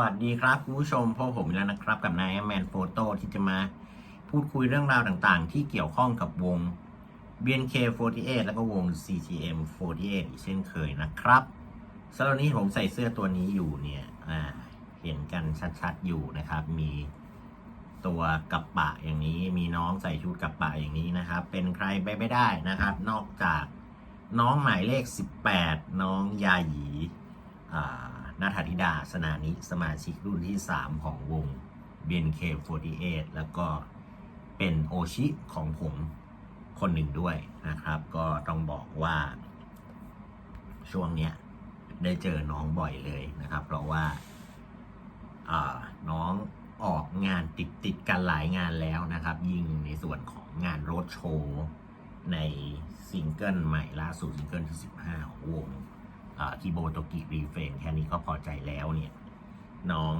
วัสดีครับคุณผู้ชมพบผมแล้วนะครับกับนายแมนโฟโต้ที่จะมาพูดคุยเรื่องราวต่างๆ ที่เกี่ยวข้องกับวง BNK48 แล้วก็วง CGM48 อีกเช่นเคยนะครับสำหรับนี้ผมใส่เสื้อตัวนี้อยู่เนี่ยเห็นกันชัดๆอยู่นะครับ มีตัวกับปะอย่างนี้ มีน้องใส่ชุดกับปะอย่างนี้นะครับ เป็นใครไปไม่ได้นะครับ นอกจากน้องหมายเลข 18 น้องยาหยีอ่า นาถาธิดาสนานิสมาชิกรุ่นที่ 3 ของวง BNK48 แล้วก็เป็นโอชิของผมคนหนึ่งด้วยนะครับ ก็ต้องบอกว่า ช่วงเนี้ยได้เจอน้องบ่อยเลยนะครับ เพราะว่าน้องออกงานติดติดกันหลายงานแล้วนะครับ ยิ่งในส่วนของงานโรดโชว์ในซิงเกิลใหม่ล่าสุดซิงเกิลที่ 15 ของวง คีโบโตกิรีเฟนแค่นี้ก็พอใจแล้วเนี่ยน้อง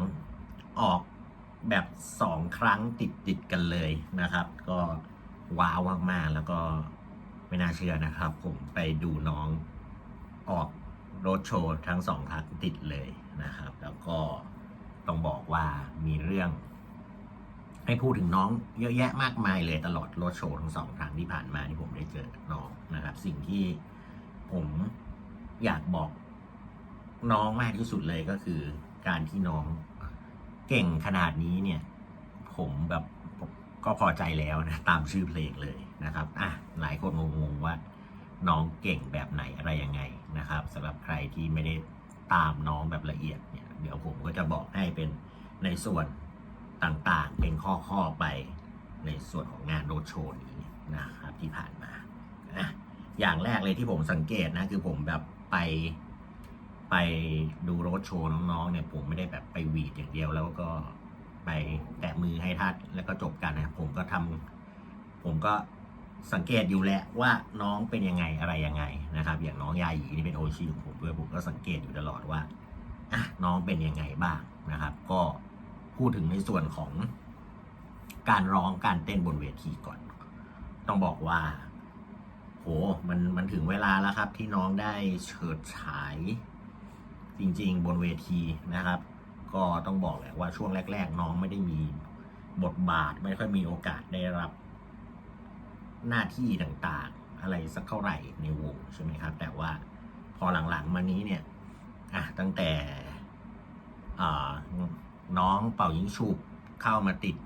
ออกแบบสองครั้งติดติดกันเลยนะครับ ก็ว้าวมากๆแล้วก็ไม่น่าเชื่อนะครับ ผมไปดูน้องออกโรดโชว์ทั้งสองครั้งติดเลยนะครับ แล้วก็ต้องบอกว่ามีเรื่อง ให้พูดถึงน้องเยอะแยะมากมายเลยตลอดโรดโชว์ทั้งสองครั้งที่ผ่านมาที่ผมได้เจอน้องนะครับ สิ่งที่ผม อยากบอกน้องมากที่สุดเลยก็คือ การที่น้องเก่งขนาดนี้เนี่ย ผมแบบก็พอใจแล้วนะตามชื่อเพลงเลยนะครับอะหลายคนงงๆว่า น้องเก่งแบบไหนอะไรยังไงนะครับสำหรับใครที่ไม่ได้ตามน้องแบบละเอียดเนี่ยเดี๋ยวผมก็จะบอกให้เป็นในส่วนต่างๆ เป็นข้อๆไปในส่วนของงานโรดโชว์นี้นะครับที่ผ่านมาอะอย่างแรกเลยที่ผมสังเกตนะคือผมแบบ ไปไปดูโรดโชว์น้องๆเนี่ยผมไม่ได้แบบไปหวีดอย่างเดียว แล้วก็ไปแตะมือให้ทัดแล้วก็จบกันนะผมก็ทำผมก็สังเกตอยู่แหละว่าน้องเป็นยังไงอะไรยังไงนะครับ อย่างน้องยาหยีนี่เป็นโอชิของผมด้วยผมก็สังเกตอยู่ตลอดว่าอะน้องเป็นยังไงบ้างนะครับ ก็พูดถึงในส่วนของการร้องการเต้นบนเวทีก่อน ต้องบอกว่า โหมันมันถึงเวลาแล้วครับที่น้องได้เฉิดฉาย จริง ๆ บนเวทีนะครับ ก็ต้องบอกแหละว่าช่วงแรก ๆ น้องไม่ได้มีบทบาทไม่ค่อยมีโอกาสได้รับหน้าที่ต่างๆ อะไรสักเท่าไหร่ในวงใช่ไหมครับ แต่ว่าพอหลังๆมานี้เนี่ยอะตั้งแต่น้องเป่ายิงฉุบเข้ามาติด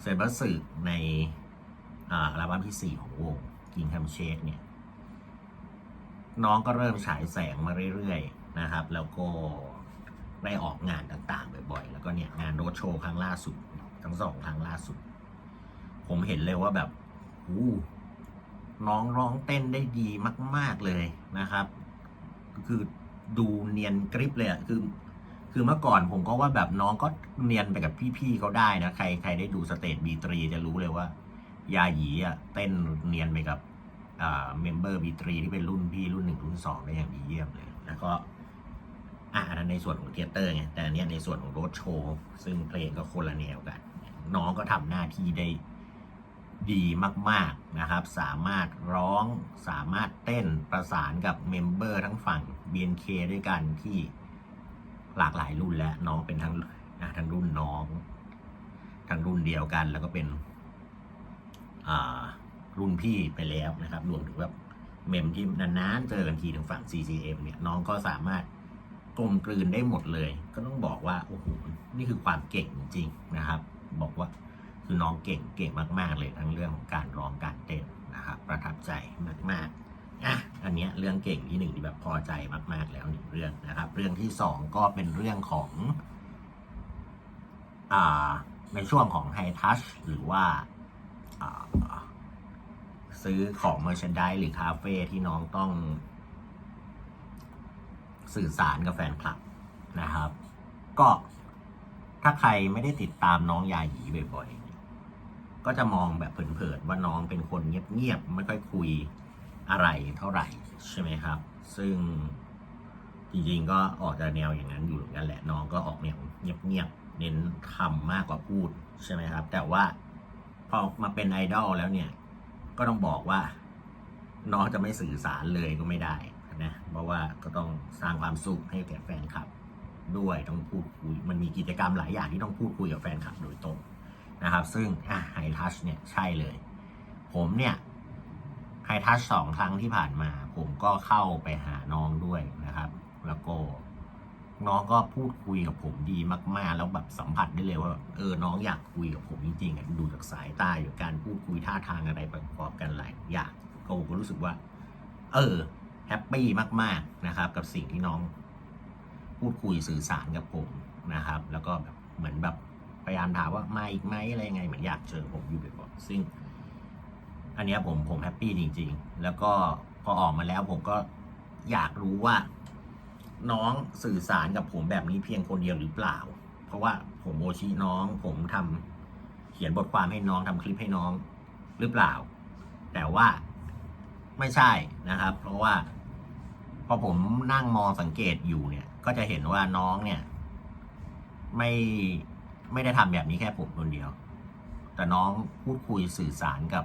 เซนบัสสึในอ่าอัลบั้มที่ 4 ของวง กิงแฮมเชดเนี่ย น้องก็เริ่มฉายแสงมาเรื่อยๆนะครับ แล้วก็ได้ออกงานต่างๆบ่อยๆ แล้วก็เนี่ยงานโรดโชว์ครั้งล่าสุด ทั้งสองครั้งล่าสุด ผมเห็นเลยว่าแบบหูน้องร้องเต้นได้ดีมาก ๆเลยนะครับ คือดูเนียนกริปเลยอะคือ คือเมื่อก่อนผมก็ว่าแบบน้องก็เนียนไปกับพี่ๆเขาได้นะ ใครใครได้ดูสเตจบีตรีจะรู้เลยว่า ยาหยีอะเต้นเนียนไปกับเมมเบอร์บีตรีที่เป็นรุ่นพี่รุ่นหนึ่งรุ่นสองได้อย่างดีเยี่ยมเลย แล้วก็อะอันนั้นในส่วนของเทเตอร์ไงแต่อันเนี้ยในส่วนของโรดโชว์ซึ่งเพลงก็คนละแนวกัน น้องก็ทำหน้าที่ได้ดีมากๆนะครับ สามารถร้องสามารถเต้นประสานกับเมมเบอร์ทั้งฝั่ง BNK ด้วยกันที่หลากหลายรุ่นแล้วน้องเป็นทั้งทั้งรุ่นน้อง ทั้งรุ่นเดียวกันแล้วก็เป็น รุ่นพี่ไปแล้วนะครับรวมถึงแบบเมมที่นานๆเจอกันทีถึงฝั่ง CCM เนี่ยน้องก็สามารถกลมกลืนได้หมดเลย ก็ต้องบอกว่าโอ้โหนี่คือความเก่งจริงนะครับ บอกว่าคือน้องเก่งเก่งมาก ๆ เลยทั้งเรื่องของการร้องการเต้นนะครับ ประทับใจมากๆอะอันเนี้ยเรื่องเก่งที่หนึ่งที่แบบพอใจมาก ๆ แล้วหนึ่งเรื่องนะครับ เรื่องที่สองก็เป็นเรื่องของอ่าในช่วงของไฮทัชหรือว่า ซื้อของเมอร์ช n นด s หรือคาเฟ่ที่น้องต้อง สื่อสารกับแฟนคลับนะครับ ก็ถ้าใครไม่ได้ติดตามน้องยาหยีบ่อยๆ ก็จะมองแบบเผินๆว่าน้องเป็นคนเงียบๆ ไม่ค่อยคุยอะไรเท่าไหร่ใช่ไหมครับ ซึ่งจริงๆก็ออกจะแนวอย่างนั้นอยู่เหมือนกันแหละน้องก็ออกแนวเงียบๆเน้นทำมากกว่าพูดใช่ไหมครับ แต่ว่า พอมาเป็นไอดอลแล้วเนี่ย ก็ต้องบอกว่า น้องจะไม่สื่อสารเลยก็ไม่ได้นะเพราะว่าก็ต้องสร้างความสุขให้แก่แฟนคลับ ด้วยต้องพูดคุยมันมีกิจกรรมหลายอย่างที่ต้องพูดคุยกับแฟนคลับโดยตรงนะครับ ซึ่งไฮทัชเนี่ยใช่เลย ผมเนี่ยไฮทัชสองครั้งที่ผ่านมา ผมก็เข้าไปหาน้องด้วยนะครับ แล้วก็ น้องก็พูดคุยกับผมดีมาก ๆ แล้วแบบสัมผัสได้เลยว่าเออน้องอยากคุยกับผมจริงๆอะดูจากสายตาอยู่การพูดคุยท่าทางอะไรประกอบกันหลายอย่างก็ผมก็รู้สึกว่า เออแฮปปี้มาก ๆนะครับ กับสิ่งที่น้อง พูดคุยสื่อสารกับผมนะครับ แล้วก็แบบเหมือนแบบพยายามถามว่ามาอีกไหมอะไรยังไงเหมือนอยากเจอผมอยู่บ่อยๆซึ่ง อันเนี้ยผมผมแฮปปี้จริง ๆ แล้วก็พอออกมาแล้วผมก็อยากรู้ว่า น้องสื่อสารกับผมแบบนี้เพียงคนเดียวหรือเปล่า เพราะว่าผมโอชิน้อง ผมทำเขียนบทความให้น้องทำคลิปให้น้องหรือเปล่า แต่ว่าไม่ใช่นะครับ เพราะว่าพอผมนั่งมองสังเกตอยู่เนี่ย ก็จะเห็นว่าน้องเนี่ย ไม่ไม่ได้ทำแบบนี้แค่ผมคนเดียว แต่น้องพูดคุยสื่อสารกับ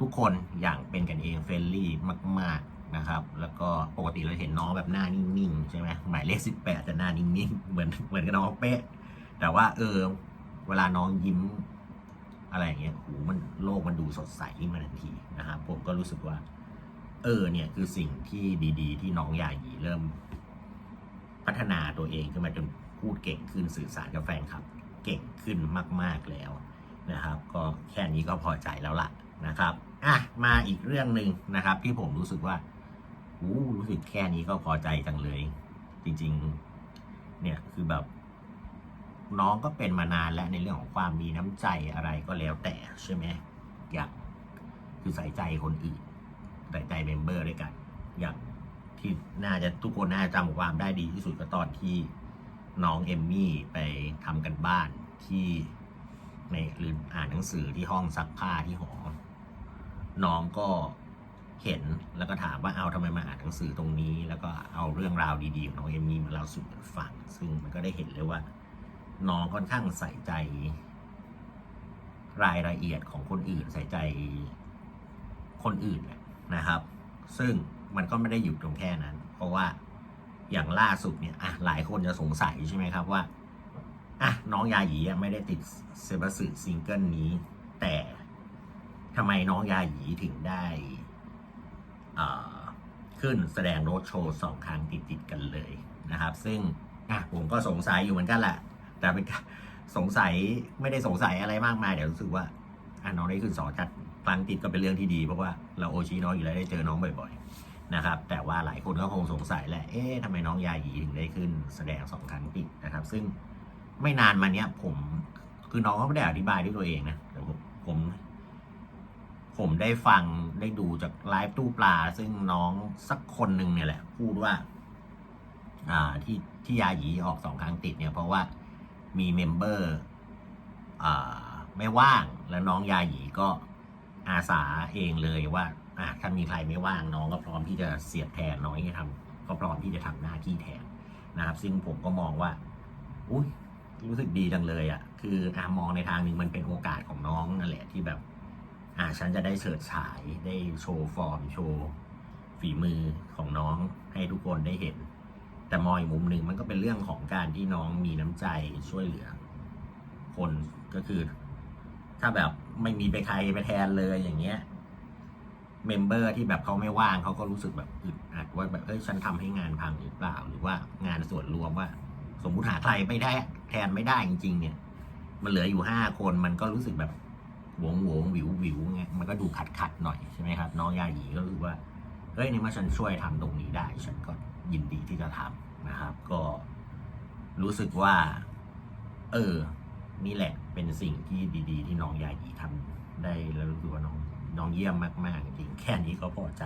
ทุกคนอย่างเป็นกันเองเฟรนลี่มาก ๆ นะครับ แล้วก็ปกติเราเห็นน้องแบบหน้านิ่งๆใช่ไหมหมายเลขสิบแปดจะหน้านิ่งๆเหมือนเหมือนกับน้องเป๊ะ แต่ว่าเออ เวลาน้องยิ้มอะไรอย่างเงี้ยโหมันโลกมันดูสดใสขึ้นมาทันทีนะครับผมก็รู้สึกว่า เออเนี่ยคือสิ่งที่ดีๆ ที่น้องยายีเริ่ม พัฒนาตัวเองขึ้นมาจนพูดเก่งขึ้นสื่อสารกับแฟนคลับ เก่งขึ้นมาก ๆแล้วนะครับ ก็แค่นี้ก็พอใจแล้วล่ะนะครับอะมาอีกเรื่องหนึ่งนะครับ ที่ผมรู้สึกว่า อู้รู้สึกแค่นี้ก็พอใจจังเลย จริง ๆ เนี่ยคือแบบ น้องก็เป็นมานานแล้วในเรื่องของความมีน้ำใจอะไรก็แล้วแต่ใช่ไหมอยากคือใส่ใจคนอื่นใส่ใจเมมเบอร์ด้วยกัน อย่างที่น่าจะทุกคนน่าจะจำความได้ดีที่สุดก็ตอนที่น้องเอมมี่ไปทำกันบ้านที่ในหรืออ่านหนังสือที่ห้องซักผ้าที่หอ น้องก็ เห็นแล้วก็ถามว่าเอาทำไมมาอ่านหนังสือตรงนี้ แล้วก็เอาเรื่องราวดีๆของน้องเอมมี่มาเล่าสู่กันฟัง ซึ่งมันก็ได้เห็นเลยว่า น้องค่อนข้างใส่ใจ รายละเอียดของคนอื่น ใส่ใจคนอื่นนะครับ ซึ่งมันก็ไม่ได้อยู่ตรงแค่นั้น เพราะว่าอย่างล่าสุดเนี่ยอะหลายคนจะสงสัยใช่ไหมครับว่าอะน้องยาหยีไม่ได้ติดเซบัสึซิงเกิลนี้ แต่ทำไมน้องยาหยีถึงได้ ขึ้นแสดงโรดโชว์สองครั้งติดๆกันเลยนะครับ ซึ่งอะผมก็สงสัยอยู่เหมือนกันแหละแต่เป็นการสงสัยไม่ได้สงสัยอะไรมากมายเดี๋ยวรู้สึกว่าอะน้องได้ขึ้นสองจัดครั้งติดก็เป็นเรื่องที่ดี เพราะว่าเราโอชิน้องอยู่แล้วได้เจอน้องบ่อยๆนะครับ แต่ว่าหลายคนก็คงสงสัยแหละเอ๊ะทำไมน้องยาหยีถึงได้ขึ้นแสดงสองครั้งติดนะครับ ซึ่งไม่นานมาเนี้ยผมคือน้องก็ไม่ได้อธิบายด้วยตัวเองนะแต่ผมผม ผมได้ฟังได้ดูจากไลฟ์ตู้ปลา ซึ่งน้องสักคนหนึ่งเนี่ยแหละ พูดว่า อ่าที่ที่ยาหยีออกสองครั้งติดเนี่ย เพราะว่ามีเมมเบอร์อ่าไม่ว่างแล้วน้องยาหยีก็อาสาเองเลยว่าอ่าถ้ามีใครไม่ว่างน้องก็พร้อมที่จะเสียบแทนน้องที่ทำก็พร้อมที่จะทำหน้าที่แทนนะครับ ซึ่งผมก็มองว่า อุ้ยรู้สึกดีจังเลยอะ่ะ คืออามองในทางหนึ่งมันเป็นโอกาสของน้องนั่นแหละที่แบบ อ่าฉันจะได้เฉิดฉายได้โชว์ฟอร์มโชว์ฝีมือของน้องให้ทุกคนได้เห็น แต่มองอีกมุมหนึ่งมันก็เป็นเรื่องของการที่น้องมีน้ำใจช่วยเหลือ คนก็คือ ถ้าแบบไม่มีไปใครไปแทนเลยอย่างเงี้ยเมมเบอร์ที่แบบเขาไม่ว่างเขาก็รู้สึกแบบอึดอัดว่าแบบเอ้ยฉันทำให้งานพังหรือเปล่า หรือว่างานส่วนรวมว่า สมมุติหาใครไม่ได้ แทนไม่ได้จริง ๆ เนี่ย มันเหลืออยู่ห้าคนมันก็รู้สึกแบบ วงหวงวิววิวไงมันก็ดูขัดขัดหน่อยใช่ไหมครับน้องยาหยีก็รู้สึกว่าเฮ้ยนี่มาฉันช่วยทำตรงนี้ได้ ฉันก็ยินดีที่จะทำนะครับ ก็รู้สึกว่า เออ นี่แหละเป็นสิ่งที่ดี ๆ ที่น้องยาหยีทำได้แล้วรู้สึกว่าน้องน้องเยี่ยมมากๆจริงแค่นี้ก็พอใจ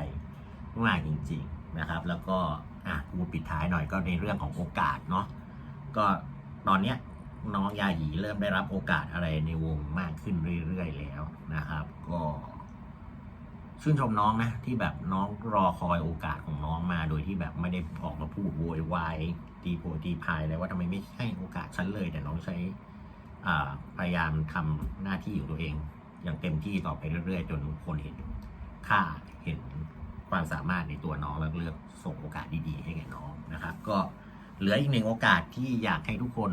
มากจริง ๆนะครับ แล้วก็อะกูปิดท้ายหน่อยก็ในเรื่องของโอกาสเนาะก็ตอนเนี้ย น้องยาหยีเริ่มได้รับโอกาสอะไรในวงมากขึ้นเรื่อยๆแล้วนะครับ ก็ชื่นชมน้องนะ ที่แบบน้องรอคอยโอกาสของน้องมาโดยที่แบบไม่ได้ออกมาพูดโวยวายตีโพตีพายเลยว่าทำไมไม่ให้โอกาสฉันเลย แต่น้องใช้พยายามทำหน้าที่ของตัวเอง อย่างเต็มที่ต่อไปเรื่อยๆ จนคนเห็นค่าเห็นความสามารถในตัวน้องแล้วเลือกส่งโอกาสดีๆ ให้แก่น้องนะครับ ก็เหลืออีกหนึ่งโอกาสที่อยากให้ทุกคน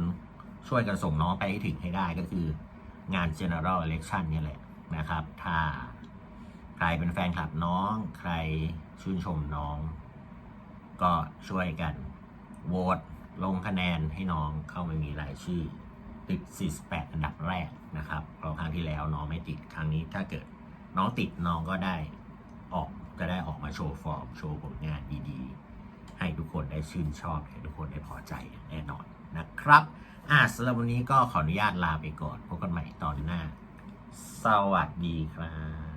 ช่วยกันส่งน้องไปให้ถึงให้ได้ก็คืองาน general election นี่แหละนะครับ ถ้าใครเป็นแฟนคลับน้อง ใครชื่นชมน้อง ก็ช่วยกันโหวตลงคะแนนให้น้องเข้ามามีรายชื่อ ติด 48 อันดับแรกนะครับเพราะครั้งที่แล้วน้องไม่ติดครั้งนี้ถ้าเกิดน้องติดน้องก็ได้ออกจะได้ออกมาโชว์ฟอร์ม โชว์ผลงานดีๆ ให้ทุกคนได้ชื่นชอบ ให้ทุกคนได้พอใจแน่นอน นะครับอะสำหรับวันนี้ก็ขออนุญาตลาไปก่อนพบกันใหม่ตอนหน้า สวัสดีครับ